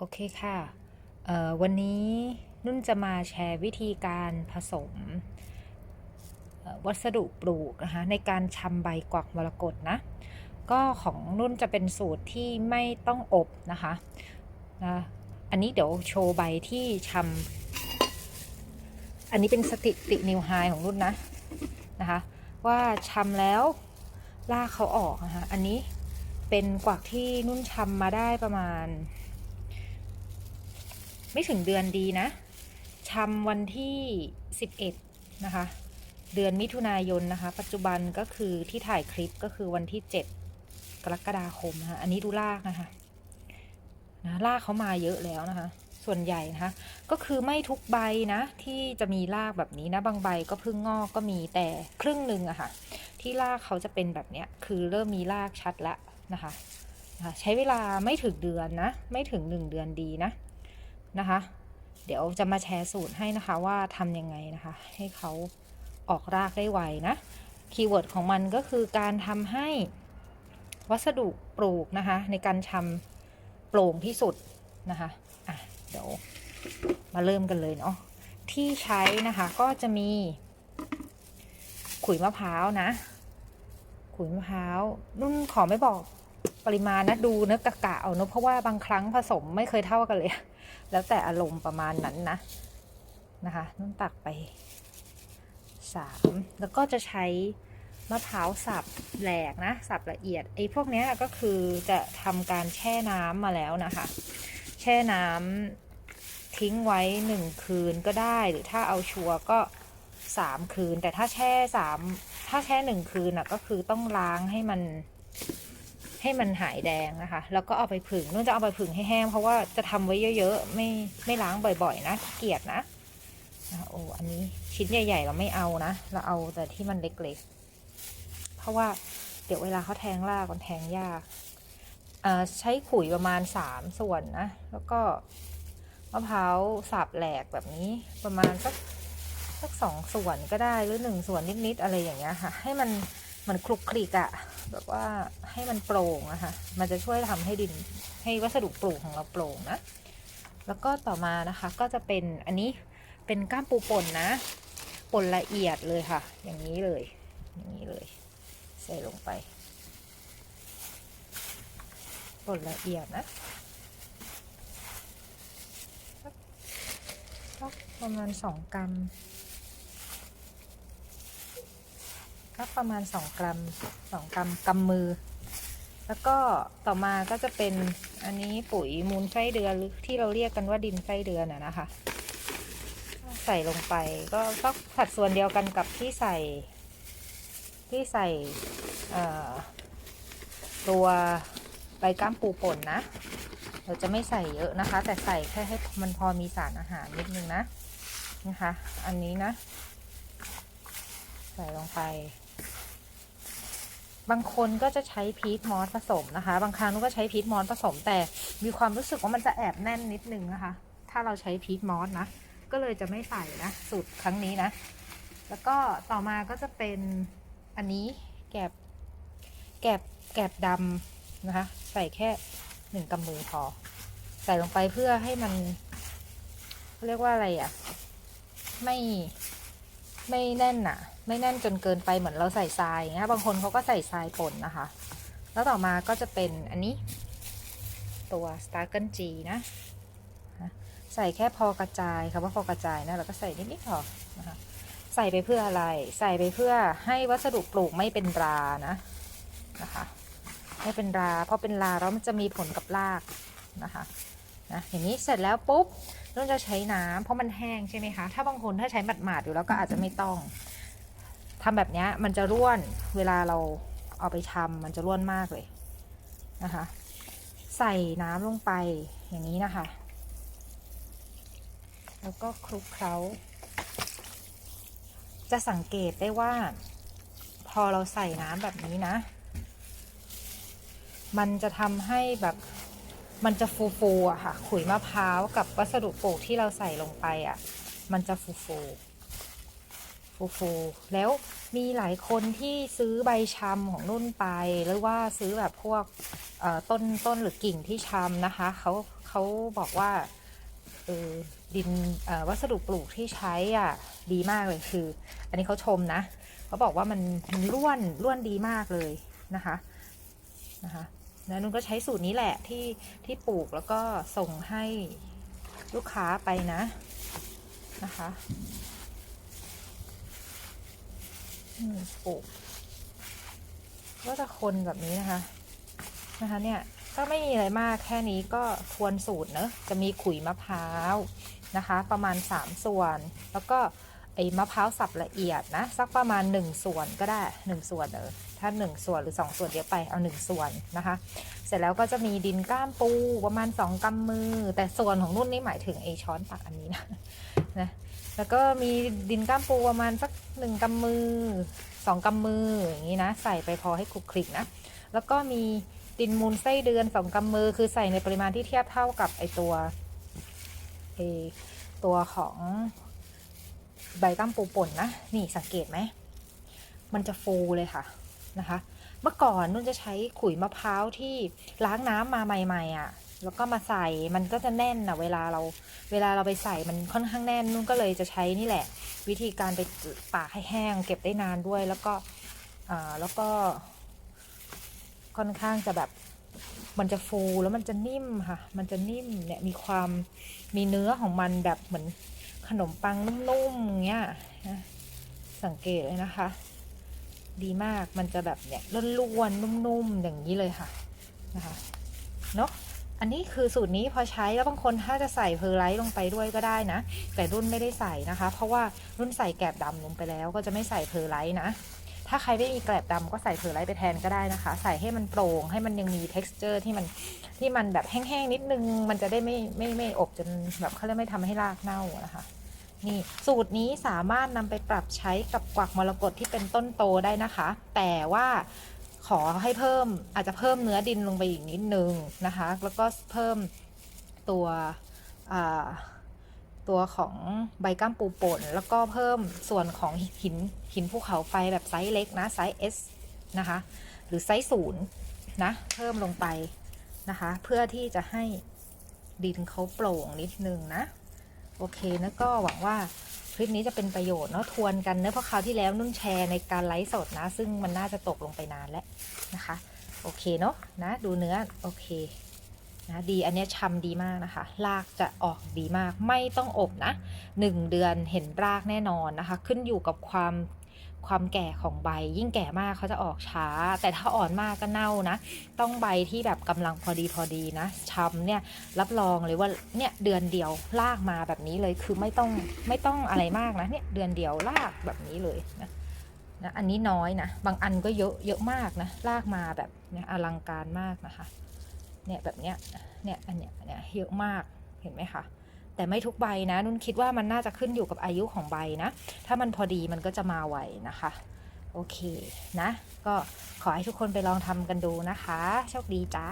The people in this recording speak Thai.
โอเคค่ะวันนี้นุ่นจะมาแชร์วิธีการผสมวัสดุปลูกนะคะในการชำใบกวักมรกตนะ ก็ของนุ่นจะเป็นสูตรที่ไม่ต้องอบนะคะนะอันนี้เดี๋ยวโชว์ใบที่ชำอันนี้เป็นสถิตินิวไฮของนุ่นนะนะคะว่าชำแล้วลากเขาออกนะคะอันนี้เป็นกวักที่นุ่นชำมาได้ประมาณ ไม่ถึงเดือนดีนะชำวันที่ 11 นะคะ เดือนมิถุนายนนะคะ ปัจจุบันก็คือที่ถ่ายคลิปก็คือวันที่ 7 กรกฎาคมนะคะอันนี้ดูลากนะคะนะลากเขามาเยอะแล้วนะคะ ส่วนใหญ่นะคะ ก็คือไม่ทุกใบนะ ที่จะมีรากแบบนี้นะ บางใบก็เพิ่งงอกก็มีแต่ครึ่งหนึ่งอะค่ะ ที่รากเขาจะเป็นแบบเนี้ย คือเริ่มมีรากชัดแล้วนะคะนะคะ ใช้เวลาไม่ถึงเดือนนะ ไม่ถึงหนึ่งเดือนดีนะ นะคะ เดี๋ยวจะมาแชร์สูตรให้นะคะว่าทำยังไงนะคะ ให้เขาออกรากได้ไวนะ คีย์เวิร์ดของมันก็คือการทำให้วัสดุปลูกนะคะ ในการชำโปร่งที่สุดนะคะอะเดี๋ยวมาเริ่มกันเลยเนาะที่ใช้นะคะก็จะมี ขุยมะพร้าวนะ ขุยมะพร้าวนุ่นขอไม่บอก ปริมาณนะดูเนื้อกะกะเอาเนอะเพราะว่าบางครั้งผสมไม่เคยเท่ากันเลย แล้วแต่อารมณ์ประมาณนั้นนะนะคะนุ่นตักไปสามแล้วก็จะใช้มะพร้าวสับแหลกนะ สับละเอียดไอ้พวกเนี้ยก็คือจะทำการแช่น้ำมาแล้วนะคะ แช่น้ำทิ้งไว้หนึ่งคืนก็ได้ หรือถ้าเอาชัวร์ก็สามคืน แต่ถ้าแช่สามถ้าแช่หนึ่งคืนน่ะก็คือต้องล้างให้มัน ให้มันหายแดงนะคะ แล้วก็เอาไปผึ่งนุ่นจะเอาไปผึ่งให้แห้ง เพราะว่าจะทำไว้เยอะๆ ไม่ไม่ล้างบ่อยๆ นะเกียจนะโอ้อันนี้ชิ้นใหญ่ ๆ เราไม่เอานะ เราเอาแต่ที่มันเล็กๆ เพราะว่าเดี๋ยวเวลาเขาแทงรากมันแทงยากอ่าใช้ขุยประมาณสามส่วนนะ แล้วก็มะพร้าวสับแหลกแบบนี้ประมาณสักสักสองส่วนก็ได้หรือหนึ่งส่วนนิดๆอะไรอย่างเงี้ยค่ะ ให้มัน มันคลุกคลิกอะแบบว่าให้มันโปร่งอะค่ะ มันจะช่วยทำให้ดินให้วัสดุปลูกของเราโปร่งนะ แล้วก็ต่อมานะคะก็จะเป็นอันนี้เป็นก้ามปูป่นนะป่นละเอียดเลยค่ะ อย่างนี้เลย อย่างนี้เลย ใส่ลงไปป่นละเอียดนะประมาณสองกรัม ก็ประมาณ 2 กรัม 2 กรัมกำมือ แล้วก็ต่อมาก็จะเป็นอันนี้ปุ๋ยมูลไส้เดือนหรือที่เราเรียกกันว่าดินไส้เดือนอะนะคะ ใส่ลงไปก็ก็สัดส่วนเดียวกันกับที่ใส่ ที่ใส่ตัวใบก้ามปูป่นนะเราจะไม่ใส่เยอะนะคะ แต่ใส่แค่ให้มันพอมีสารอาหารนิดนึงนะนะคะ อันนี้นะ ใส่ลงไป บางคนก็จะใช้พีทมอสผสมนะคะ บางครั้งนุก็ใช้พีทมอสผสม แต่มีความรู้สึกว่ามันจะแอบแน่นนิดนึงนะคะ ถ้าเราใช้พีทมอสนะ ก็เลยจะไม่ใส่นะสูตรครั้งนี้นะ แล้วก็ต่อมาก็จะเป็นอันนี้แกบแกบแกบดำนะคะ ใส่แค่หนึ่งกำมือพอ ใส่ลงไปเพื่อให้มันเรียกว่าอะไรอะ่ะ ไม่ ไม่แน่นอะไม่แน่นจนเกินไปเหมือนเราใส่ทรายเงี้ยบางคนเขาก็ใส่ทรายป่นนะคะ แล้วต่อมาก็จะเป็นอันนี้ ตัว s t a r เกิลจีนะใส่แค่พอกระจายค่ะว่าพอกระจายนะเราก็ใส่นิดๆพอนะคะใส่ไปเพื่ออะไร ใส่ไปเพื่อให้วัสดุปลูกไม่เป็นรานะนะคะไม่เป็นราเพราะเป็นราแล้วมันจะมีผลกับรากนะคะ นะอย่างนี้เสร็จแล้วปุ๊บนุ่นจะใช้น้ำเพราะมันแห้งใช่ไหมคะ ถ้าบางคนถ้าใช้หมาดๆอยู่แล้วก็อาจจะไม่ต้องทำแบบนี้มันจะร่วนเวลาเราเอาไปชำมันจะร่วนมากเลยนะคะ ใส่น้ำลงไปอย่างนี้นะคะ แล้วก็คลุกเคล้า จะสังเกตได้ว่า พอเราใส่น้ำแบบนี้นะ มันจะทำให้แบบ มันจะฟูฟูๆอะค่ะ ขุยมะพร้าวกับวัสดุปลูกที่เราใส่ลงไปอะมันจะฟูฟูฟูฟูแล้วมีหลายคนที่ซื้อใบชำของนุ่นไป หรือว่าซื้อแบบพวกต้นต้นหรือกิ่งที่ชำนะคะเขาเขาบอกว่าเออดินวัสดุปลูกที่ใช้อะดีมากเลยคือ อันนี้เขาชมนะเขาบอกว่ามันมันร่วนร่วนดีมากเลยนะคะนะคะ แล้วนุ่นก็ใช้สูตรนี้แหละที่ที่ปลูกแล้วก็ส่งให้ลูกค้าไปนะนะคะปลูกก็จะคนแบบนี้นะคะนะคะเนี่ยก็ไม่มีอะไรมากแค่นี้ก็ทวนสูตรเนอะจะมีขุยมะพร้าวนะคะ ประมาณ 3 ส่วน แล้วก็ ไอ้มะพร้าวสับละเอียดนะ สักประมาณ 1 ส่วนก็ได้ 1 ส่วนเออถ้า 1 ส่วนหรือ 2 ส่วนเดี๋ยวไปเอา 1 ส่วนนะคะ เสร็จแล้วก็จะมีดินก้ามปูประมาณ 2กำมือ แต่ส่วนของนุ่นนี่หมายถึงไอ้ช้อนตักอันนี้นะนะแล้วก็มีดินก้ามปูประมาณสักหนึ่งกำมือสองกำมืออย่างนี้นะ ใส่ไปพอให้คลุกคลิกนะ แล้วก็มีดินมูลไส้เดือนสองกำมือคือใส่ในปริมาณที่เทียบเท่ากับไอตัวไอตัวของ ใบก้มปูป่นนะ นี่สังเกตไหม มันจะฟูเลยค่ะนะคะ เมื่อก่อนนุ่นจะใช้ขุยมะพร้าวที่ล้างน้ำมาใหม่ๆอะ่ะ แล้วก็มาใส่มันก็จะแน่นอะเวลาเราเวลาเราไปใส่มันค่อนข้างแน่นนุ่นก็เลยจะใช้นี่แหละ วิธีการไปตากให้แห้ง เก็บได้นานด้วยแล้วก็อ่าแล้วก็ค่อนข้างจะแบบมันจะฟูแล้วมันจะนิ่มค่ะ มันจะนิ่มเนี่ยมีความมีเนื้อของมันแบบเหมือน ขนมปังนุ่มๆอย่างเงี้ยนะสังเกตเลยนะคะ ดีมากมันจะแบบเนี่ยล้วนๆนุ่มๆอย่างนี้เลยค่ะนะคะเนาะอันนี้คือสูตรนี้พอใช้แล้วบางคนถ้าจะใส่เพอร์ไลท์ลงไปด้วยก็ได้นะ แต่รุ่นไม่ได้ใส่นะคะ เพราะว่ารุ่นใส่แกลบดำลงไปแล้วก็จะไม่ใส่เพอร์ไลท์นะ ถ้าใครไม่มีแกลบดำก็ใส่เพอไลท์ไปแทนก็ได้นะคะ ใส่ให้มันโปร่งให้มันยังมี t e x t อร์ที่มันที่มันแบบแห้งๆนิดนึง มันจะได้ไม่ไม่ไม่อบจนแบบเขาเรียกไม่ทำให้รากเน่านะคะนี่สูตรนี้สามารถนำไปปรับใช้กับกวักมรกตที่เป็นต้นโตได้นะคะ แต่ว่าขอให้เพิ่มอาจจะเพิ่มเนื้อดินลงไปอีกนิดนึงนะคะ แล้วก็เพิ่มตัวอ่า ตัวของใบก้ามปูป่นแล้วก็เพิ่มส่วนของหินหินภูเขาไฟแบบไซส์เล็กนะไซส์ S นะคะ หรือไซส์ศูนย์นะเพิ่มลงไปนะคะ เพื่อที่จะให้ดินเขาโปร่งนิดนึงนะ โอเคนะก็หวังว่าคลิปนี้จะเป็นประโยชน์เนาะทวนกันเนะเพราะคราวที่แล้วนุ่นแชร์ในการไลฟ์สดนะ ซึ่งมันน่าจะตกลงไปนานแล้วนะคะ โอเคเนาะนะดูเนื้อโอเค นะดีอันนี้ยชำดีมากนะคะ รากจะออกดีมาก ไม่ต้องอบนะหนึ่งเดือนเห็นรากแน่นอนนะคะ ขึ้นอยู่กับความความแก่ของใบ ยิ่งแก่มากเขาจะออกช้า แต่ถ้าอ่อนมากก็เน่านะ ต้องใบที่แบบกำลังพอดีพอดีนะชำเนี่ยรับรองเลยว่าเนี่ยเดือนเดียวลากมาแบบนี้เลยคือไม่ต้องไม่ต้องอะไรมากนะเนี่ยเดือนเดียวลากแบบนี้เลยนะนะอันนี้น้อยนะ บางอันก็เยอะเยอะมากนะลากมาแบบอลังการมากนะคะ เนี่ยแบบเนี้ยเนี่ยอันเนี้ยเนี่ยเยอะมากเห็นไหมคะแต่ไม่ทุกใบนะนุ่นคิดว่ามันน่าจะขึ้นอยู่กับอายุของใบนะ ถ้ามันพอดีมันก็จะมาไวนะคะ โอเคนะ ก็ขอให้ทุกคนไปลองทำกันดูนะคะ โชคดีจ้า